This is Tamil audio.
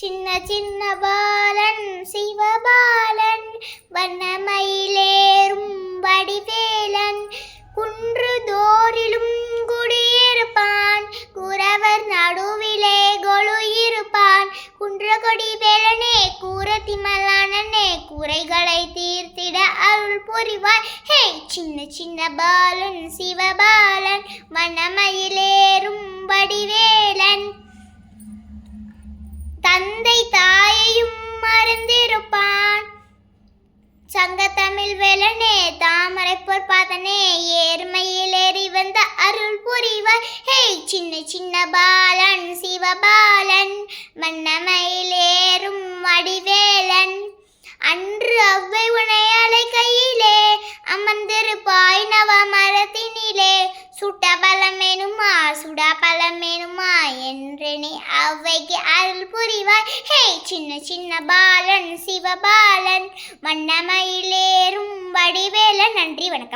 சின்ன சின்ன பாலன் சிவபாலன் வண்ணமயிலேறும் வடிவேலன். குன்று தோறிலும் குடியிருப்பான் குறவர் நடுவிலே கொலு இருப்பான் குன்றகொடி வேலனே கூரத்தி மல்லானனே குறைகளை தீர்த்திட அருள் புரிவாய். ஹே சின்ன சின்ன பாலன் சிவபாலன் வண்ணமயிலேறும் வடிவேலன். தாயையும் மறந்திருப்பான். சங்க தமிழ் வேலனே தாமரை பொற்பாதனே ஏர்மையில் ஏறி வந்த அருள் புரிவாய். ஹே சின்ன சின்ன பாலன் சிவபாலன் வண்ணமயில் ஏறும் வடிவேலன். அன்று அவ்வை உனை அலை கையிலே அமர்ந்திருப்பாய் நவ மரத்தினிலே சுட்ட அவ்வைக்கு அருள் புரிவாய். ஹே சின்ன சின்ன பாலன் சிவபாலன் வண்ணமயிலேறும் வடிவேல நன்றி வணக்கம்.